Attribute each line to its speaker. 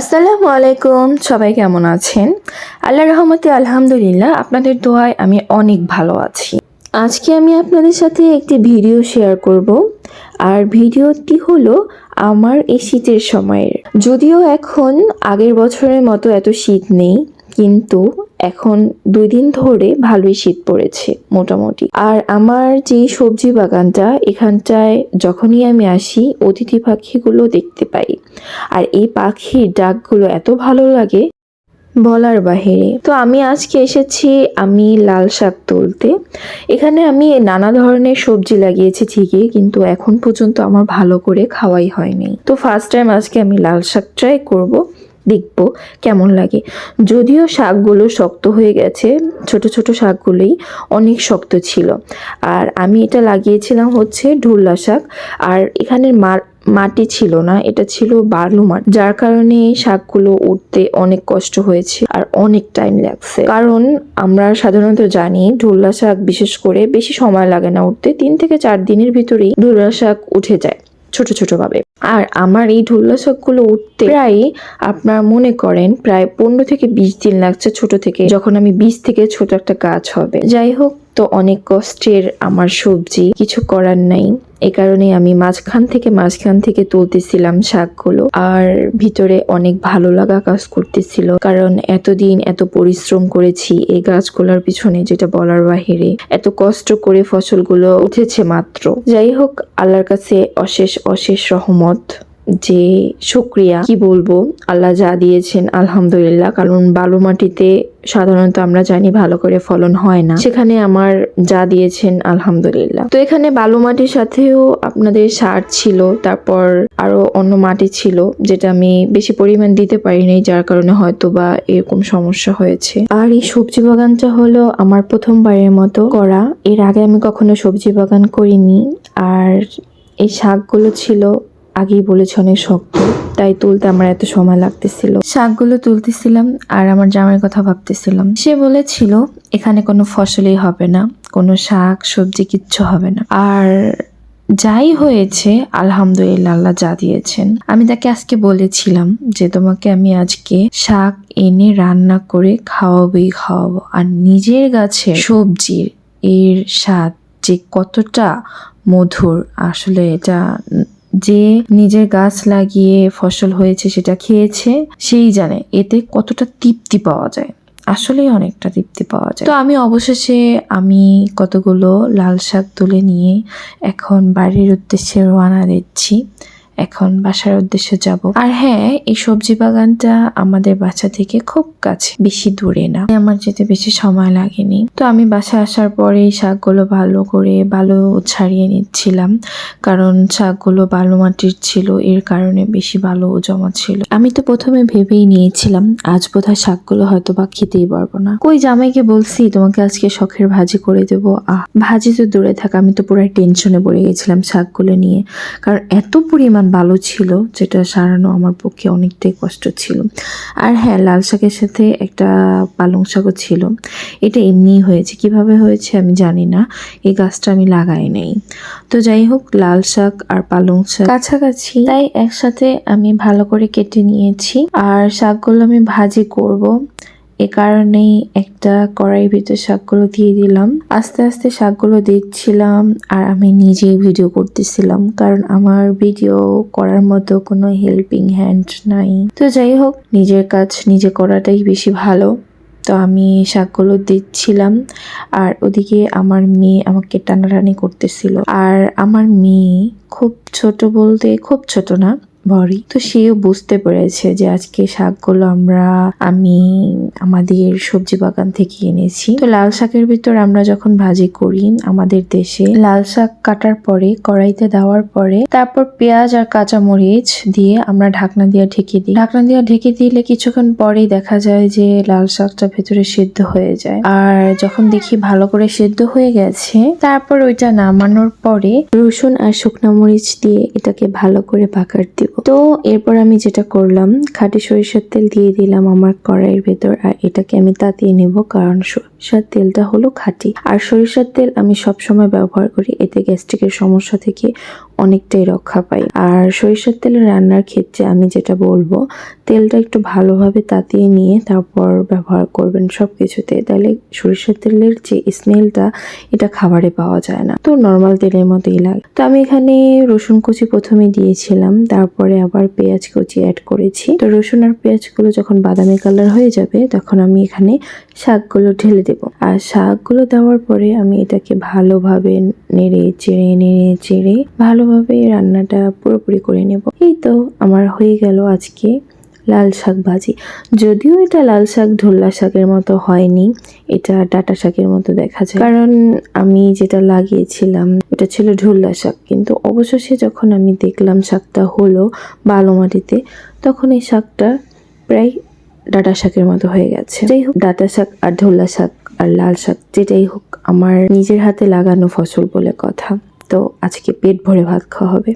Speaker 1: আসসালামু আলাইকুম, সবাই কেমন আছেন? আল্লাহ রহমতে আলহামদুলিল্লাহ, আপনাদের দোয়ায় আমি অনেক ভালো আছি। আজকে আমি আপনাদের সাথে একটি ভিডিও শেয়ার করব। আর ভিডিওটি হলো আমার এই শীতের সময়ের। যদিও এখন আগের বছরের মতো এত শীত নেই, কিন্তু এখন দুই দিন ধরে ভালোই শীত পড়েছে, মোটামুটি। আর আমার যে সবজি বাগানটা, এখানটায় যখনই আমি আসি, অতিথি পাখিগুলো দেখতে পাই। আর এই পাখির ডাকগুলো এত ভালো লাগে বলার বাহিরে। তো আমি আজকে এসেছি, আমি লাল শাক তুলতে। এখানে আমি নানা ধরনের সবজি লাগিয়েছি ঠিকই, কিন্তু এখন পর্যন্ত আমার ভালো করে খাওয়াই হয়নি। তো ফার্স্ট টাইম আজকে আমি লাল শাক ট্রাই করব। দেখব কেমন লাগে। যদিও শাকগুলো শক্ত হয়ে গেছে, ছোট ছোট শাকগুলোই অনেক শক্ত ছিল। আর আমি এটা লাগিয়েছিলাম হচ্ছে ঢুল্লা শাক। আর এখানের মা- মাটি ছিল না, এটা ছিল বালু মাটি। যার কারণে শাকগুলো উঠতে অনেক কষ্ট হয়েছে আর অনেক টাইম লাগছে। কারণ আমরা সাধারণত জানি ঢোল্লা শাক বিশেষ করে বেশি সময় লাগে না উঠতে। তিন থেকে চার দিনের ভিতরেই ঢোল্লা শাক উঠে যায়। ছোট ছোট ভাবে। আর আমার এই ঢোল্লা শাকগুলো উঠতে প্রায় আপনার মনে করেন প্রায় পনেরো থেকে বিশ দিন লাগছে ছোট থেকে, যখন আমি বিশ থেকে ছোট একটা গাছ হবে। যাই হোক, তো অনেক কষ্টের আমার সবজি, কিছু করার নাই। এ কারণে আমি মাঝখান থেকে মাঝখান থেকে তুলতেছিলাম শাকগুলো। আর ভিতরে অনেক ভালো লাগা কাজ করতেছিল। কারণ এতদিন এত পরিশ্রম করেছি এই গাছগুলোর পিছনে, যেটা বলার বাহিরে। এত কষ্ট করে ফসলগুলো উঠেছে মাত্র। যাই হোক, আল্লাহর কাছে অশেষ অশেষ রহমত। যে শুক্রিয়া, কি বলব? আল্লাহ যা দিয়েছেন, আলহামদুলিল্লাহ। কারণ বালু মাটিতে সাধারণত আমরা জানি ভালো করে ফলন হয় না। সেখানে আমার যা দিয়েছেন, আলহামদুলিল্লাহ। তো এখানে বালু মাটির সাথেও আপনাদের সার ছিল, তারপর আরও অন্য মাটি ছিল, যেটা আমি বেশি পরিমাণ দিতে পারিনি, যার কারণে হয়তো বা এরকম সমস্যা হয়েছে। আর এই সবজি বাগানটা হলো আমার প্রথমবারের মতো করা। এর আগে আমি কখনো সবজি বাগান করিনি। আর এই শাকগুলো ছিল আগেই বলেছে অনেক শক্ত, তাই তুলতে আমার এত সময় লাগতেছিল। শাকগুলো তুলতেছিলাম আর আমার জামাইয়ের কথা ভাবতেছিলাম। সে বলেছিল, এখানে কোনো ফসলই হবে না, কোনো শাক, সবজি কিচ্ছু হবে না। আর যাই হয়েছে, আলহামদুলিল্লাহ আল্লাহ যা দিয়েছেন। আমি তাকে আজকে বলেছিলাম যে, তোমাকে আমি আজকে শাক এনে রান্না করে খাওয়াবোই খাওয়াবো। আর নিজের গাছে সবজির এর স্বাদ যে কতটা মধুর, আসলে এটা যে নিজের গাছ লাগিয়ে ফসল হয়েছে সেটা খেয়েছে, সেই জানে এতে কতটা তৃপ্তি পাওয়া যায়। আসলেই অনেকটা তৃপ্তি পাওয়া যায়। তো আমি অবশেষে আমি কতগুলো লাল শাক তুলে নিয়ে এখন বাড়ির উদ্দেশ্যে রওনা দিচ্ছি। এখন বাসার উদ্দেশ্যে যাব। আর হ্যাঁ এই সবজি বাগানটা আমাদের বাসা থেকে খুব কাছে, বেশি দূরে না। আমার যেতে বেশি সময় লাগেনি। তো আমি বাসা আসার পরে শাকগুলো ভালো করে ভালো ছাড়িয়ে নিচ্ছিলাম। কারণ শাকগুলো বালু মাটির ছিল, এর কারণে বেশি ভালো জমা ছিল। আমি তো প্রথমে ভেবেই নিয়েছিলাম, আজ বোধহয় শাকগুলো হয়তো বা খেতেই পারব না। কই জামাইকে বলছি, তোমাকে আজকে শখের ভাজি করে দেবো। আহ, ভাজি তো দূরে থাক, আমি তো পুরো টেনশনে পড়ে গেছিলাম শাকগুলো নিয়ে। কারণ এত পরিমাণ ভালো ছিল, যেটা সারানো আমার পক্ষে অনেকটাই কষ্ট ছিল। আর হ্যাঁ লাল শাকের সাথে একটা পালং শাকও ছিল। এটা এমনিই হয়েছে। কীভাবে হয়েছে আমি জানি না। এই গাছটা আমি লাগাই নাই। তো যাই হোক, লাল শাক আর পালং শাক কাছাকাছি। তাই একসাথে আমি ভালো করে কেটে নিয়েছি। আর শাকগুলো আমি ভাজি করব। এ কারণেই একটা কড়াইয়ের ভিতর শাকগুলো দিয়ে দিলাম। আস্তে আস্তে শাকগুলো দিচ্ছিলাম আর আমি নিজেই ভিডিও করতেছিলাম কারণ আমার ভিডিও করার মতো কোনো হেল্পিং হ্যান্ড নাই। তো যাই হোক, নিজের কাজ নিজে করাটাই বেশি ভালো। তো আমি শাকগুলো দিচ্ছিলাম আর ওদিকে আমার মেয়ে আমাকে টানাটানি করতেছিল। আর আমার মেয়ে খুব ছোট বলতে খুব ছোট না বড়ি তো সেও বুঝতে পেরেছে যে আজকে শাকগুলো আমরা, আমি আমাদের সবজি বাগান থেকে এনেছি। তো লাল শাকের ভিতর আমরা যখন ভাজি করি আমাদের দেশে, লাল শাক কাটার পরে, কড়াইতে দেওয়ার পরে, তারপর পেঁয়াজ আর কাঁচা মরিচ দিয়ে আমরা ঢাকনা দিয়ে ঢেকে দিই। ঢাকনা দিয়ে ঢেকে দিলে কিছুক্ষণ পরেই দেখা যায় যে লাল শাকটা ভেতরে সিদ্ধ হয়ে যায়। আর যখন দেখি ভালো করে সিদ্ধ হয়ে গেছে, তারপর ওইটা নামানোর পরে রসুন আর শুকনো মরিচ দিয়ে এটাকে ভালো করে পাকার দিব তো এরপর আমি যেটা করলাম, খাটি সরিষার তেল দিয়ে দিলাম আমার কড়াইয়ের ভেতর, আর এটাকে আমি তাতিয়ে নেব, কারণ সরিষার তেলটা হলো খাঁটি। আর সরিষার তেল আমি সব সময় ব্যবহার করি, এতে গ্যাস্ট্রিকের সমস্যা থেকে অনেকটাই রক্ষা পাই। আর সরিষার তেল রান্নার ক্ষেত্রে আমি যেটা বলব, তেলটা একটু ভালোভাবে তাতিয়ে নিয়ে তারপর ব্যবহার করবেন সব কিছুতে তাহলে সরিষার তেলের যে স্মেলটা, এটা খাবারে পাওয়া যায় না। তো নর্মাল তেলের মতোই লাগে। তো আমি এখানে রসুন কুচি প্রথমে দিয়েছিলাম, তারপরে আবার পেঁয়াজ কুচি অ্যাড করেছি। তো রসুন আর পেঁয়াজগুলো যখন বাদামি কালার হয়ে যাবে, তখন আমি এখানে শাকগুলো ঢেলে দেব। আর শাকগুলো দেওয়ার পরে আমি এটাকে ভালোভাবে নেড়ে, চেড়ে নেড়ে, চেড়ে ভালোভাবে রান্নাটা পুরোপুরি করে নেব। এই তো আমার হয়ে গেল আজকে লাল শাক ভাজি। যদিও এটা লাল শাক ঢোল্লা শাকের মতো হয়নি, এটা ডাটা শাকের মতো দেখা যায়। কারণ আমি যেটা লাগিয়েছিলাম এটা ছিল ঢোল্লা শাক। কিন্তু অবশেষে যখন আমি দেখলাম শাকটা হলো বালো মাটিতে তখন এই শাকটা প্রায় ডাটা শাকের মতো হয়ে গেছে। যাই হোক ডাটা শাক আর ধোলা শাক আর লাল শাক, যেটাই হোক, আমার নিজের হাতে লাগানো ফসল বলে কথা। তো আজকে পেট ভরে ভাত খাওয়া হবে।